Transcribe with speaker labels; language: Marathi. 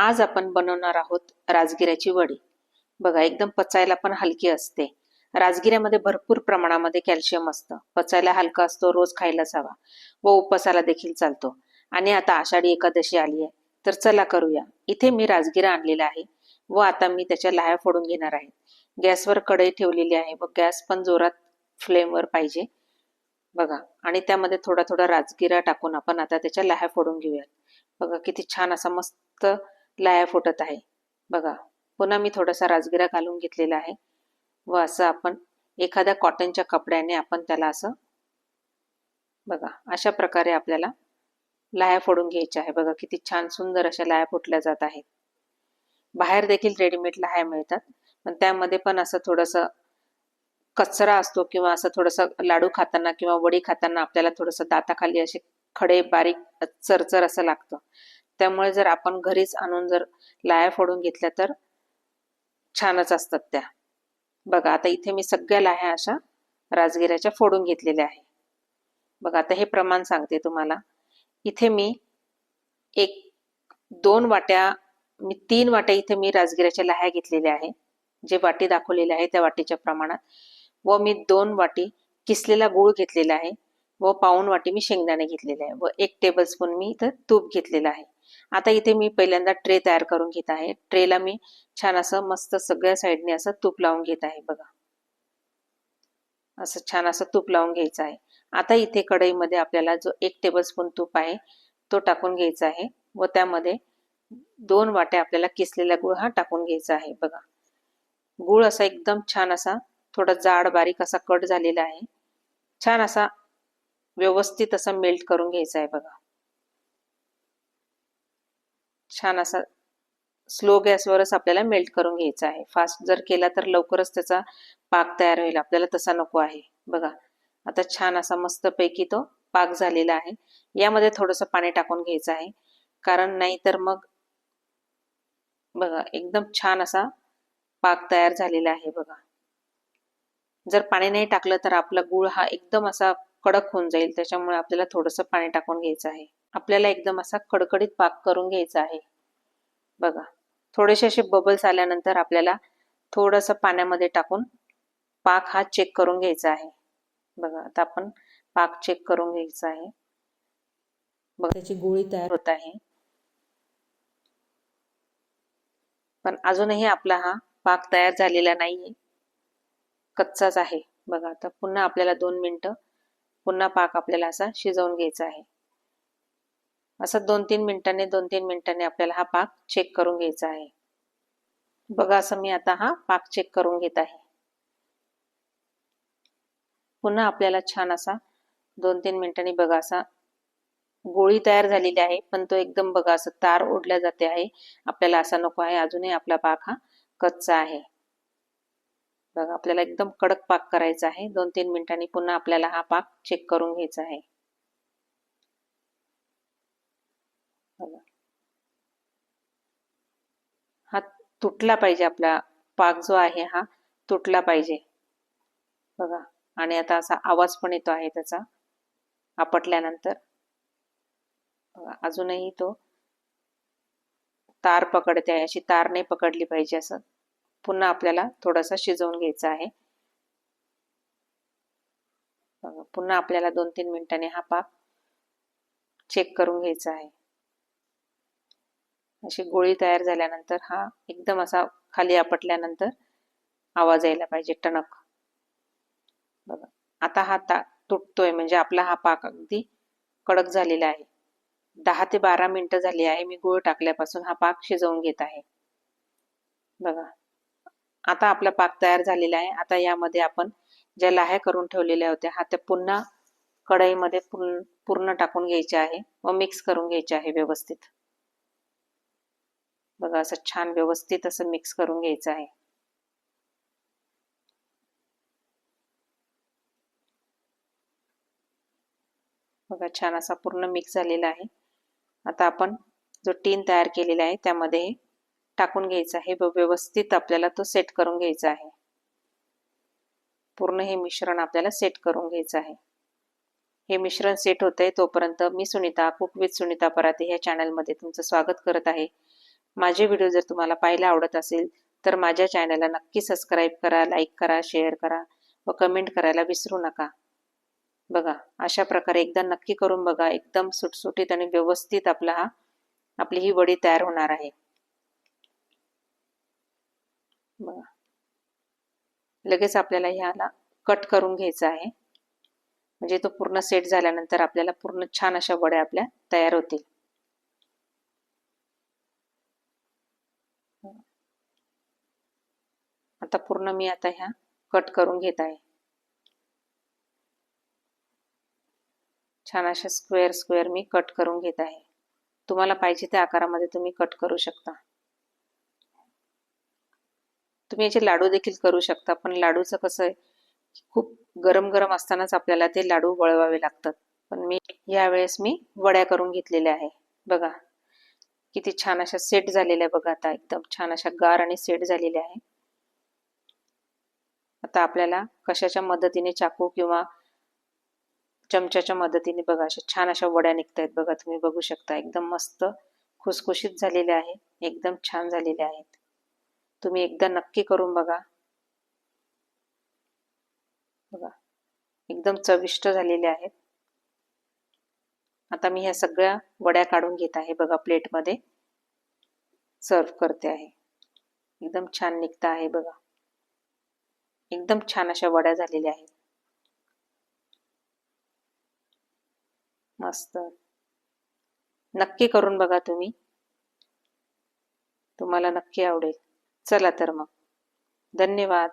Speaker 1: आज आपण बनवणार आहोत राजगिऱ्याची वडी. बघा एकदम पचायला पण हलकी असते. राजगिऱ्यामध्ये भरपूर प्रमाणामध्ये कॅल्शियम असतं. पचायला हलका असतो रोज खायलाच हवा व उपवासाला देखील चालतो. आणि आता आषाढी एकादशी आली आहे. तर चला करूया. इथे मी राजगिरा आणलेला आहे व आता मी त्याच्या लाह्या फोडून घेणार आहे. गॅसवर कढई ठेवलेली आहे व गॅस पण जोरात फ्लेमवर पाहिजे. बघा आणि त्यामध्ये थोडा थोडा राजगिरा टाकून आपण आता त्याच्या लाह्या फोडून घेऊयात. बघा किती छान असा मस्त लाया फुटत आहे. बघा पुन्हा मी थोडासा राजगिरा घालून घेतलेला आहे व असं आपण एखाद्या कॉटनच्या कपड्याने आपण त्याला असं बघा अशा प्रकारे आपल्याला लाया फोडून घ्यायच्या आहे. बघा किती छान सुंदर अशा लाया फुटल्या जात आहेत. बाहेर देखील रेडीमेड लाह्या मिळतात पण त्यामध्ये पण असं थोडस कचरा असतो किंवा असं थोडस लाडू खाताना किंवा वडी खाताना आपल्याला थोडस दाताखाली असे खडे बारीक चरचर असं लागतं. त्यामुळे जर आपण घरीच आणून जर लाया फोडून घेतल्या तर छानच असतात त्या. बघा आता इथे मी सगळ्या लाह्या अशा राजगिऱ्याच्या फोडून घेतलेल्या आहे. बघा आता हे प्रमाण सांगते तुम्हाला. इथे मी एक दोन वाट्या मी तीन वाट्या इथे मी राजगिऱ्याच्या लाह्या घेतलेल्या आहे. जे वाटी दाखवलेले आहे त्या वाटीच्या प्रमाणात. व मी दोन वाटी किसलेला गूळ घेतलेला आहे. व पाऊन वाटी मी शेंगदाणे घेतलेले आहे. व एक टेबल स्पून मी इथं तूप घेतलेलं आहे. आता इथे मी पहिल्यांदा ट्रे तयार करून घेत आहे. ट्रेला मी छान असं मस्त सगळ्या साईडने असं तूप लावून घेत आहे बघा. असं छान असं तूप लावून घ्यायचं आहे. आता इथे कढईमध्ये आपल्याला जो एक टेबलस्पून तूप आहे तो टाकून घ्यायचा आहे व त्यामध्ये दोन वाट्या आपल्याला किसलेला गुळ हा टाकून घ्यायचा आहे बघा. गुळ असा एकदम छान असा थोडा जाड बारीक असा कट झालेला आहे. छान असा व्यवस्थित असा मेल्ट करून घ्यायचा आहे बघा. छान असा स्लो गॅसवरच आपल्याला मेल्ट करून घ्यायचा आहे. फास्ट जर केला तर लवकरच त्याचा पाक तयार होईल. आपल्याला तसा नको आहे. बघा आता छान असा मस्त पैकी तो पाक झालेला आहे. यामध्ये थोडस पाणी टाकून घ्यायचं आहे. कारण नाही तर मग बघा एकदम छान असा पाक तयार झालेला आहे बघा. जर पाणी नाही टाकलं तर आपला गुळ हा एकदम असा कडक होऊन जाईल. त्याच्यामुळे आपल्याला थोडस पाणी टाकून घ्यायचं आहे. आपल्याला एकदम असा कडकडीत पाक करून घ्यायचा आहे. बघा थोडेसे असे बबल्स आल्यानंतर आपल्याला थोडंसं पाण्यामध्ये टाकून पाक हा चेक करून घ्यायचा आहे. बघा आता आपण पाक चेक करून घ्यायचा आहे. बघा त्याची गोळी तयार होत आहे. पण अजूनही आपला हा पाक तयार झालेला नाहीये. कच्चाच आहे. बघा आता पुन्हा आपल्याला दोन मिनिटं पुन्हा पाक आपल्याला असा शिजवून घ्यायचा आहे. असं दोन तीन मिनिटांनी दोन तीन मिनिटांनी आपल्याला हा पाक चेक करून घ्यायचा आहे. बघा असं मी आता हा पाक चेक करून घेत आहे. पुन्हा आपल्याला छान असा दोन तीन मिनिटांनी बघा असा गोळी तयार झालेली आहे पण तो एकदम बघा असं तार ओढल्या जाते आहे. आपल्याला असा नको आहे अजूनही आपला पाक हा कच्चा आहे. बघा आपल्याला एकदम कडक पाक करायचा आहे. दोन तीन मिनिटांनी पुन्हा आपल्याला हा पाक चेक करून घ्यायचा आहे हा तुटला पाहिजे आपला पाक जो आहे हा तुटला पाहिजे. बघा आणि आता असा आवाज पण येतो आहे त्याचा आपटल्यानंतर. बघा अजूनही तो तार पकडते आहे अशी तार नाही पकडली पाहिजे असं. पुन्हा आपल्याला थोडासा शिजवून घ्यायचा आहे. पुन्हा आपल्याला दोन तीन मिनिटांनी हा पाक चेक करून घ्यायचा आहे. अशी गोळी तयार झाल्यानंतर हा एकदम असा खाली आपटल्यानंतर आवाज यायला पाहिजे टणक. बघा आता हा ता तुटतोय म्हणजे आपला हा पाक अगदी कडक झालेला आहे. दहा ते बारा मिनिटं झाली आहे मी गुळ टाकल्यापासून हा पाक शिजवून घेत आहे. बघा आता आपला पाक तयार झालेला आहे. आता यामध्ये आपण ज्या लाह्या करून ठेवलेल्या होत्या हा त्या पुन्हा कढईमध्ये पूर्ण टाकून घ्यायचे आहे व मिक्स करून घ्यायचे आहे व्यवस्थित. बघा असं छान व्यवस्थित असं मिक्स करून घ्यायचं आहे. बघा छान असा पूर्ण मिक्स झालेला आहे. आता आपण जो टीन तयार केलेला आहे त्यामध्ये टाकून घ्यायचा आहे. व व्यवस्थित आपल्याला तो सेट करून घ्यायचा आहे. पूर्ण हे मिश्रण आपल्याला सेट करून घ्यायचं आहे. हे मिश्रण सेट होत आहे तोपर्यंत मी सुनीता कुक विथ सुनीता पराते ह्या चॅनलमध्ये तुमचं स्वागत करत आहे. माझे व्हिडिओ जर तुम्हाला पाहायला आवडत असेल तर माझ्या चॅनलला नक्की सबस्क्राईब करा लाईक करा शेअर करा व कमेंट करायला विसरू नका. बघा अशा प्रकारे एकदा नक्की करून बघा एकदम सुटसुटीत आणि व्यवस्थित आपला हा आपली ही वडी तयार होणार आहे. बघा. लगेच आपल्याला ह्याला कट करून घ्यायचा आहे. म्हणजे तो पूर्ण सेट झाल्यानंतर आपल्याला पूर्ण छान अशा वड्या आपल्या तयार होतील. आता पूर्ण मी आता ह्या कट करून घेत आहे. छान अशा स्क्वेअर स्क्वेअर मी कट करून घेत आहे. तुम्हाला पाहिजे त्या आकारामध्ये तुम्ही कट करू शकता. तुम्ही याचे लाडू देखील करू शकता पण लाडूचं कसं आहे खूप गरम गरम असतानाच आपल्याला ते लाडू वळवावे लागतात. पण मी यावेळेस मी वड्या करून घेतलेल्या आहे. बघा किती छान अशा सेट झालेल्या बघा आता एकदम छान अशा गार आणि सेट झालेल्या आहे आता आपल्याला कशाच्या मदतीने चाकू किंवा चमच्याच्या मदतीने बघा अशा छान अशा वड्या निघत आहेत बघा तुम्ही बघू शकता. एकदम मस्त खुसखुशीत झालेल्या आहे. एकदम छान झालेल्या आहेत. तुम्ही एकदा नक्की करून बघा. बघा एकदम चविष्ट झालेले आहेत. आता मी ह्या सगळ्या वड्या काढून घेत आहे बघा प्लेटमध्ये. सर्व करते आहे. एकदम छान निघत आहे बघा. एकदम छान अशा वड्या झालेल्या आहेत. मस्त. नक्की करून बघा तुम्ही. तुम्हाला नक्की आवडेल. चला तर मग. धन्यवाद.